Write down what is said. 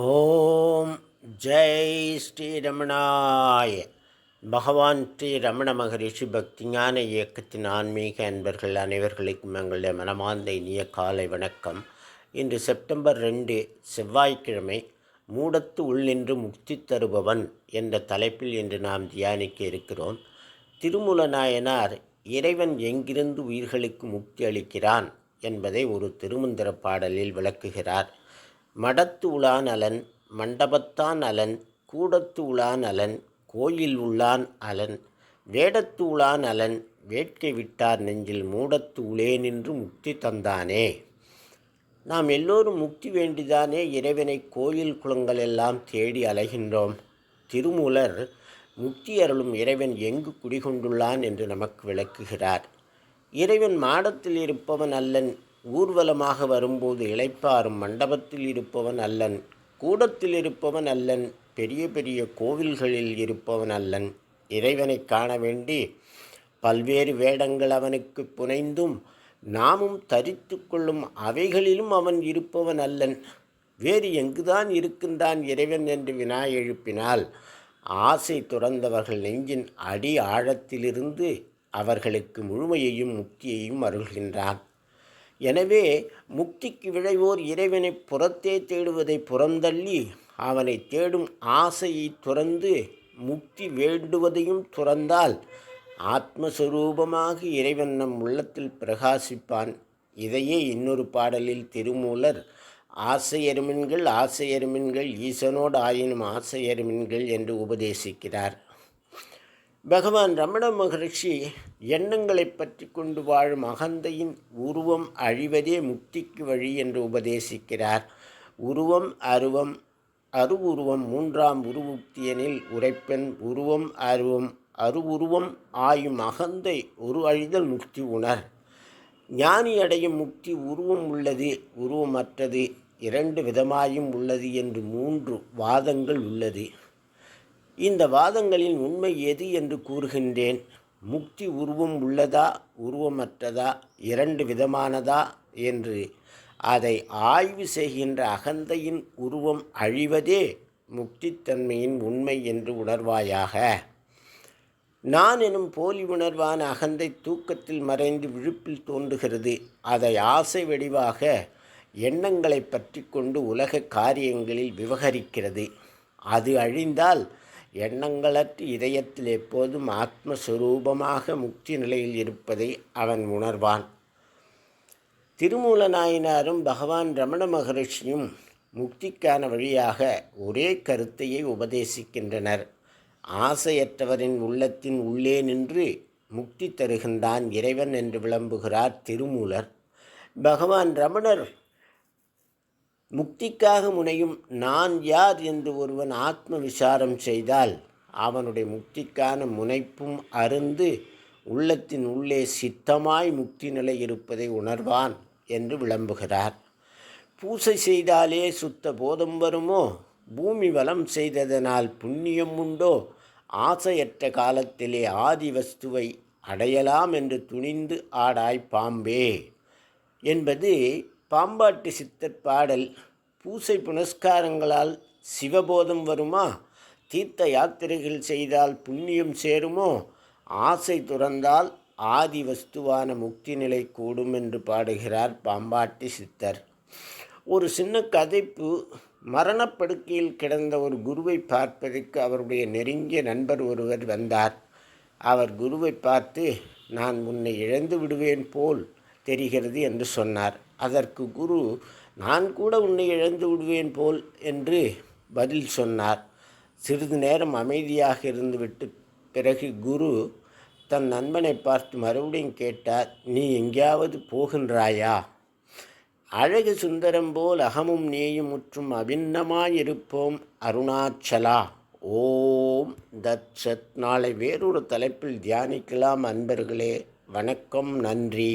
ஓம் ஜெய் ஸ்ரீ ரமணாய பகவான் ஸ்ரீ ரமண மகரிஷி பக்திஞான இயக்கத்தின் ஆன்மீக அன்பர்கள் அனைவர்களுக்கும் எங்களுடைய மனமார்ந்த இனிய காலை வணக்கம். இன்று செப்டம்பர் ரெண்டு செவ்வாய்க்கிழமை மூடத்து உள்நின்று முக்தி தருபவன் என்ற தலைப்பில் இன்று நாம் தியானிக்க இருக்கிறோம். திருமூல நாயனார் இறைவன் எங்கிருந்து உயிர்களுக்கு முக்தி அளிக்கிறான் என்பதை ஒரு திருமந்திர பாடலில் விளக்குகிறார். மடத்து உளான் அலன் மண்டபத்தான் அலன் கூடத்து உளான் அலன் கோயில் உள்ளான் அலன் வேடத்து உளான் அலன் வேட்கை விட்டார் நெஞ்சில் மூடத்து உளே நின்று முக்தி தந்தானே. நாம் எல்லோரும் முக்தி வேண்டிதானே இறைவனை கோயில் குளங்கள் எல்லாம் தேடி அலைகின்றோம். திருமூலர் முக்தி அருளும் இறைவன் எங்கு குடிகொண்டுள்ளான் என்று நமக்கு விளக்குகிறார். இறைவன் மாடத்தில் இருப்பவன் அல்லன் ஊர்வலமாக வரும்போது இளைப்பாறும் மண்டபத்தில் இருப்பவன் அல்லன் கூடத்தில் இருப்பவன் அல்லன் பெரிய பெரிய கோவில்களில் இருப்பவன் அல்லன். இறைவனை காண வேண்டி பல்வேறு வேடங்கள் அவனுக்கு புனைந்தும் நாமும் தரித்து கொள்ளும் அவைகளிலும் அவன் இருப்பவன் அல்லன். வேறு எங்குதான் இருக்கின்றான் இறைவன் என்று வினா எழுப்பினால் ஆசை துறந்தவர்கள் நெஞ்சின் அடி ஆழத்திலிருந்து அவர்களுக்கு முழுமையையும் முக்தியையும் அருள்கின்றான். எனவே முக்திக்கு விழைவோர் இறைவனை புறத்தே தேடுவதை புறந்தள்ளி அவனை தேடும் ஆசையை துறந்து முக்தி வேண்டுவதையும் துறந்தால் ஆத்மஸ்வரூபமாக இறைவன் நம் உள்ளத்தில் பிரகாசிப்பான். இதையே இன்னொரு பாடலில் திருமூலர் ஆசையருமின்கள் ஆசையருமின்கள் ஈசனோடு ஆயினும் ஆசையருமின்கள் என்று உபதேசிக்கிறார். பகவான் ரமண மகரிஷி எண்ணங்களை பற்றி கொண்டு வாழும் அகந்தையின் உருவம் அழிவதே முக்திக்கு வழி என்று உபதேசிக்கிறார். உருவம் அருவம் அருவுருவம் மூன்றாம் உருவுக்தியனில் உரைப்பெண் உருவம் அருவம் அருவுருவம் ஆயும் அகந்தை ஒரு அழிதல் முக்தி உணர். ஞானி அடையும் முக்தி உருவம் உள்ளது உருவமற்றது இரண்டு விதமாயும் உள்ளது என்று மூன்று வாதங்கள் உள்ளது. இந்த வாதங்களின் உண்மை எது என்று கூறுகின்றேன். முக்தி உருவம் உள்ளதா உருவமற்றதா இரண்டு விதமானதா என்று. அதை ஆய்வு செய்கின்ற அகந்தையின் உருவம் அழிவதே முக்தித்தன்மையின் உண்மை என்று உணர்வாயாக. நான் எனும் போலி உணர்வான அகந்தை தூக்கத்தில் மறைந்து விழுப்பில் தோன்றுகிறது. அதை ஆசை வடிவாக எண்ணங்களை பற்றி கொண்டு உலக காரியங்களில் விவகரிக்கிறது. அது அழிந்தால் எண்ணங்களற்று இதயத்தில் எப்போதும் ஆத்மஸ்வரூபமாக முக்தி நிலையில் இருப்பதை அவன் உணர்வான். திருமூல நாயனாரும் பகவான் ரமண மகரிஷியும் முக்திக்கான வழியாக ஒரே கருத்தையை உபதேசிக்கின்றனர். ஆசையற்றவரின் உள்ளத்தின் உள்ளே நின்று முக்தி தருகின்றான் இறைவன் என்று விளம்புகிறார் திருமூலர். பகவான் ரமணர் முக்திக்காக முனையும் நான் யார் என்று ஒருவன் ஆத்ம விசாரம் செய்தால் அவனுடைய முக்திக்கான முனைப்பும் அருந்து உள்ளத்தின் உள்ளே சித்தமாய் முக்தி நிலை இருப்பதை உணர்வான் என்று விளம்புகிறார். பூசை செய்தாலே சுத்த போதம் வருமோ? பூமி வளம் செய்ததனால் புண்ணியம் உண்டோ? ஆசையற்ற காலத்திலே ஆதி வஸ்துவை அடையலாம் என்று துணிந்து ஆடாய் பாம்பே என்பது பாம்பாட்டி சித்தர் பாடல் பூசை புனஸ்காரங்களால் சிவபோதம் வருமா? தீர்த்த யாத்திரைகள் செய்தால் புண்ணியம் சேருமோ? ஆசை துறந்தால் ஆதி வஸ்துவான முக்தி நிலை கூடும் என்று பாடுகிறார் பாம்பாட்டி சித்தர். ஒரு சின்ன கதைப்பு. மரணப்படுக்கையில் கிடந்த ஒரு குருவை பார்ப்பதற்கு அவருடைய நெருங்கிய நண்பர் ஒருவர் வந்தார். அவர் குருவை பார்த்து நான் உன்னை இழந்து விடுவேன் போல் தெரிகிறது என்று சொன்னார். அதற்கு குரு நான் கூட உன்னை இழந்து விடுவேன் போல் என்று பதில் சொன்னார். சிறிது நேரம் அமைதியாக இருந்துவிட்டு பிறகு குரு தன் நண்பனை பார்த்து மறுபடியும் கேட்டார் நீ எங்கேயாவது போகின்றாயா? அழகு சுந்தரம் போல் அகமும் நீயும் முற்றும் அபிண்ணமாயிருப்போம் அருணாச்சலா. ஓம் தத் சத் நாளை வேறொரு தலைப்பில் தியானிக்கலாம் அன்பர்களே. வணக்கம் நன்றி.